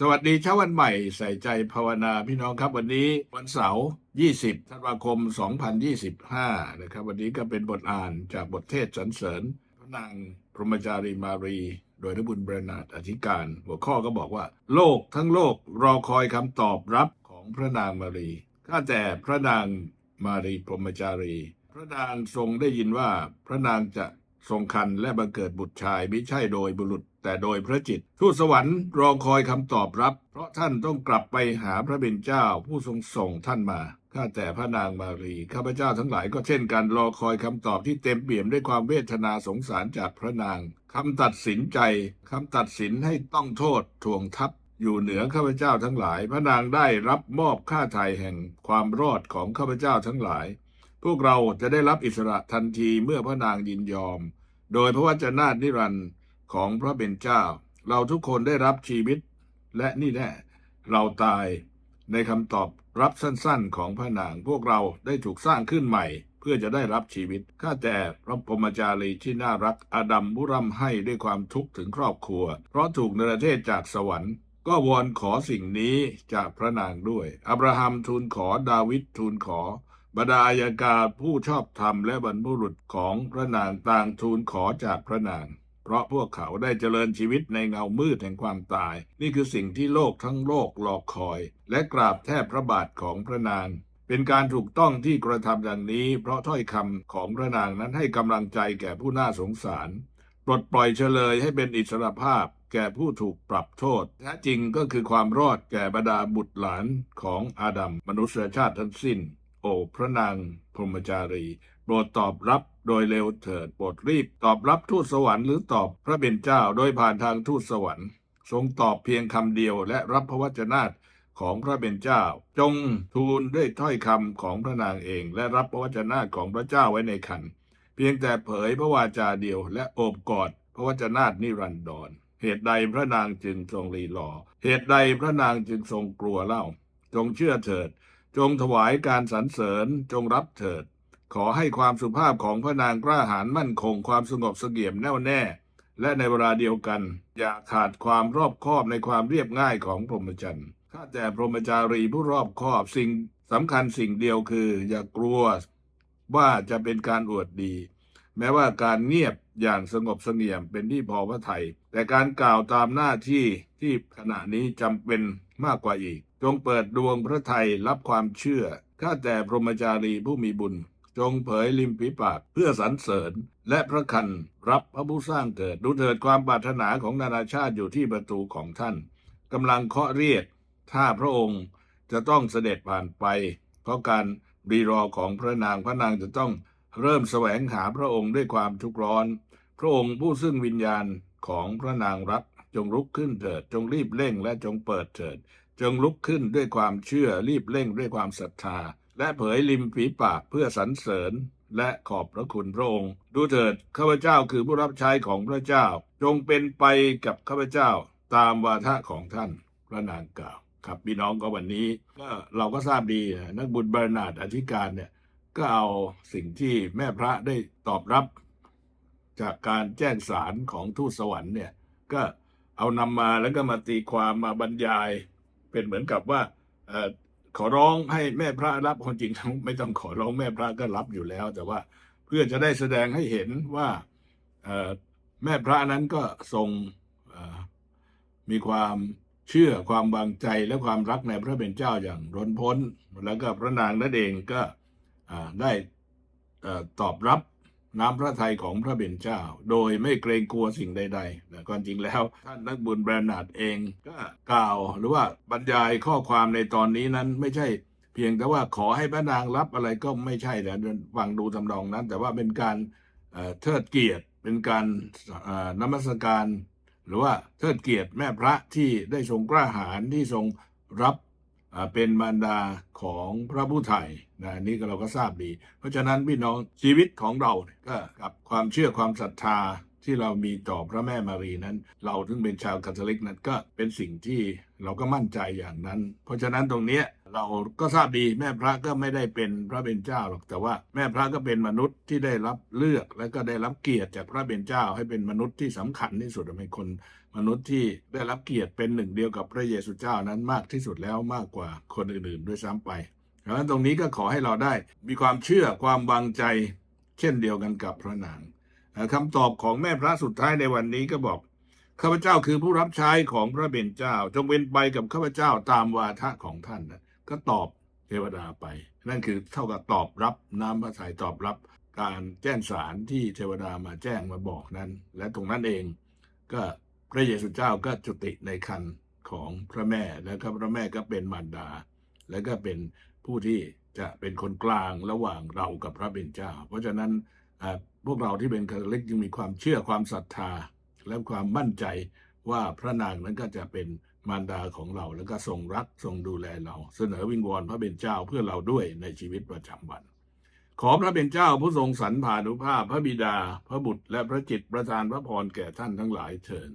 สวัสดีเช้าวันใหม่ใส่ใจภาวนาพี่น้องครับวันนี้วันเสาร์ 20 ธันวาคม 2025 นะครับ วันนี้ก็เป็นบทอ่านจากบทเทศสรรเสริญพระนางพรหมจารีมารี โดยนบุญเบรนาดอธิการ หัวข้อก็บอกว่า โลกทั้งโลกรอคอยคำตอบรับของพระนางมารีข้าแต่พระนางมารีพรหมจารี พระนางทรงได้ยินว่าพระนางจะทรงคันและบังเกิดบุตรชายไม่ใช่โดยบุรุษ แต่โดยพระจิต ทูตสวรรค์รอคอยคำตอบรับ เพราะท่านต้องกลับไปหาพระเป็นเจ้าผู้ทรงส่งท่านมาข้าแต่พระนางมารีข้าพเจ้าทั้งหลายก็เช่นกันรอคอยคำตอบที่เต็มเปี่ยมด้วยความเวทนาสงสารจากพระนางคำตัดสินใจคำตัดสินให้ต้องโทษทวงทัพอยู่เหนือข้าพเจ้าทั้งหลาย พระนางได้รับมอบค่าไถ่แห่งความรอดของข้าพเจ้าทั้งหลาย พวกเราจะได้รับอิสระทันทีเมื่อพระนางยินยอม โดยพระวจนะนิรันดร์ ของพระเป็นเจ้าเราทุกคนได้รับชีวิต และนี่แน่เราตายในคำตอบรับสั้นๆของพระนางพวกเราได้ถูกสร้างขึ้นใหม่ เพื่อจะได้รับชีวิตข้าแต่พระพรมจารีที่น่ารักอาดัมผู้ร่ำให้ด้วยความทุกข์ถึงครอบครัว เพราะถูกเนรเทศจากสวรรค์ก็วอนขอสิ่งนี้จากพระนางด้วย อับราฮัมทูลขอดาวิดทูลขอบรรดาอายกาผู้ชอบธรรมและบรรพุรุษของพระนางต่างทูลขอจากพระนาง เพราะพวกเขาได้เจริญชีวิตในเงามืดแห่งความตาย นี่คือสิ่งที่โลกทั้งโลกรอคอย และกราบแทบพระบาทของพระนาง เป็นการถูกต้องที่กระทำดังนี้ เพราะถ้อยคำของพระนางนั้นให้กำลังใจแก่ผู้น่าสงสาร ปลดปล่อยเฉลยให้เป็นอิสรภาพแก่ผู้ถูกปรับโทษ แท้จริงก็คือความรอดแก่บรรดาบุตรหลานของอาดัมมนุษยชาติทั้งสิ้น โอพระนางพรหมจารี โปรดตอบรับโดยเร็วเถิดโปรดรีบตอบรับทูตสวรรค์หรือตอบพระเป็นเจ้าโดยผ่านทางทูตสวรรค์ ทรงตอบเพียงคำเดียวและรับพระวจนะของพระเป็นเจ้า จงทูลด้วยถ้อยคำของพระนางเอง และรับพระวจนะของพระเจ้าไว้ในขันเพียงแต่เผยพระวาจาเดียวและโอบกอดพระวจนะนิรันดรเหตุใดพระนางจึงทรงรีรอเหตุใดพระนางจึงทรงกลัวเล่า จงเชื่อเถิด จงถวายการสรรเสริญจงรับเถิด ขอให้ความสุภาพของพระนางกล้าหาญมั่นคงความสงบเสงี่ยมแน่วแน่ และในเวลาเดียวกัน อย่าขาดความรอบคอบในความเรียบง่ายของพรหมจรรย์ข้าแต่พรหมจารีผู้รอบคอบสิ่งสำคัญสิ่งเดียวคือ อย่ากลัวว่าจะเป็นการอวดดี แม้ว่าการเงียบอย่างสงบเสงี่ยมเป็นที่พอพระทัยแต่การกล่าวตามหน้าที่ที่ขณะนี้จำเป็นมากกว่าอีก จงเปิดดวงพระทัยรับความเชื่อข้าแต่พรหมจารีผู้มีบุญ จงเผยริมฝีปากเพื่อสรรเสริญ และพระคันรับพระผู้สร้างเกิดดูเถิดความปรารถนาของนานาชาติอยู่ที่ประตูของท่านกำลังเคาะเรียก ถ้าพระองค์จะต้องเสด็จผ่านไป เพราะการรีรอของพระนางพระนางจะต้องเริ่มแสวงหาพระองค์ด้วยความทุกข์ร้อน พระองค์ผู้ซึ่งวิญญาณของพระนางรักจงลุกขึ้นเถิด จงรีบเร่งและจงเปิดเถิด จงลุกขึ้นด้วยความเชื่อรีบเร่งด้วยความศรัทธา และเผยริมฝีปากเพื่อสรรเสริญและขอบพระคุณพระองค์ ดูเถิดข้าพเจ้าคือผู้รับใช้ของพระเจ้า จงเป็นไปกับข้าพเจ้าตามวาทะของท่านพระนางกล่าวครับพี่น้องก็วันนี้ก็เราก็ทราบดีนักบุญเบอร์นาดอธิการเนี่ยก็เอาสิ่งที่แม่พระได้ตอบรับ จากการแจ้งสารของทูตสวรรค์เนี่ยก็เอานำมาแล้วก็มาตีความมาบรรยาย เป็นเหมือนกับว่า ขอร้องให้แม่พระรับคนจริงไม่ต้องขอร้องแม่พระก็รับอยู่แล้ว แต่ว่าเพื่อจะได้แสดงให้เห็นว่าแม่พระนั้นก็ทรงมีความเชื่อความวางใจและความรักในพระเป็นเจ้าอย่างร้นพ้น แล้วก็พระนางนั่นเองก็ได้ตอบรับ น้ำพระทัยของพระเป็นเจ้า โดยไม่เกรงกลัวสิ่งใดๆแต่ความจริงแล้ว ท่านนักบุญแบรนนาร์ดเองก็กล่าวหรือว่าบรรยายข้อความในตอนนี้นั้นไม่ใช่เพียงแต่ว่าขอให้พระนางรับอะไรก็ไม่ใช่แต่ฟังดูทำนองนั้น แต่ว่าเป็นการเทิดเกียรติเป็นการนมัสการ หรือว่าเทิดเกียรติแม่พระที่ได้ทรงกล้าหาญที่ทรงรับ เป็นมารดาของพระผู้ไทยนะอันนี่ก็เราก็ทราบดี เพราะฉะนั้นพี่น้องชีวิตของเราเนี่ยก็กับความเชื่อความศรัทธาที่เรามีต่อพระแม่มารีนั้น เราถึงเป็นชาวคาทอลิกนั้นก็เป็นสิ่งที่ เราก็มั่นใจอย่างนั้น เพราะฉะนั้นตรงเนี้ยเราก็ทราบดีแม่พระก็ไม่ได้เป็นพระเป็นเจ้าหรอกแต่ว่าแม่พระก็เป็นมนุษย์ที่ได้รับเลือกและก็ได้รับเกียรติจากพระเป็นเจ้า ให้เป็นมนุษย์ที่สำคัญที่สุดเป็นคนมนุษย์ที่ได้รับเกียรติเป็นหนึ่งเดียวกับพระเยซูเจ้านั้นมากที่สุดแล้วมากกว่าคนอื่นๆ ด้วยซ้ำไปดังนั้นตรงนี้ก็ขอให้เราได้มีความเชื่อความวางใจ เช่นเดียวกันกับพระนางเอ่อคำตอบของแม่พระสุดท้ายในวันนี้ก็บอก ข้าพเจ้าคือผู้รับใช้ของพระเป็นเจ้า จงเป็นไปกับข้าพเจ้าตามวาทะของท่านนะก็ตอบเทวดาไป นั่นคือเท่ากับตอบรับน้ำพระทัยตอบรับการแจ้งสารที่เทวดามาแจ้งมาบอกนั้น และตรงนั้นเองก็พระเยซูเจ้าก็จุติในคันของพระแม่แล้วก็พระแม่ก็เป็นมารดา และก็เป็นผู้ที่จะเป็นคนกลางระหว่างเรากับพระเป็นเจ้า เพราะฉะนั้นอ่าพวกเราที่เป็นคาทอลิกจึงมีความเชื่อความศรัทธา และความมั่นใจว่าพระนางนั้นก็จะเป็นมารดาของเราแล้วก็ทรงรักทรงดูแลเรา เสนอวิงวอนพระเบญเจ้าเพื่อเราด้วยในชีวิตประจำวัน ขอพระเบญเจ้าผู้ทรงสรรพานุภาพพระบิดา พระบุตรและพระจิตประทานพระพรแก่ท่านทั้งหลายเถิด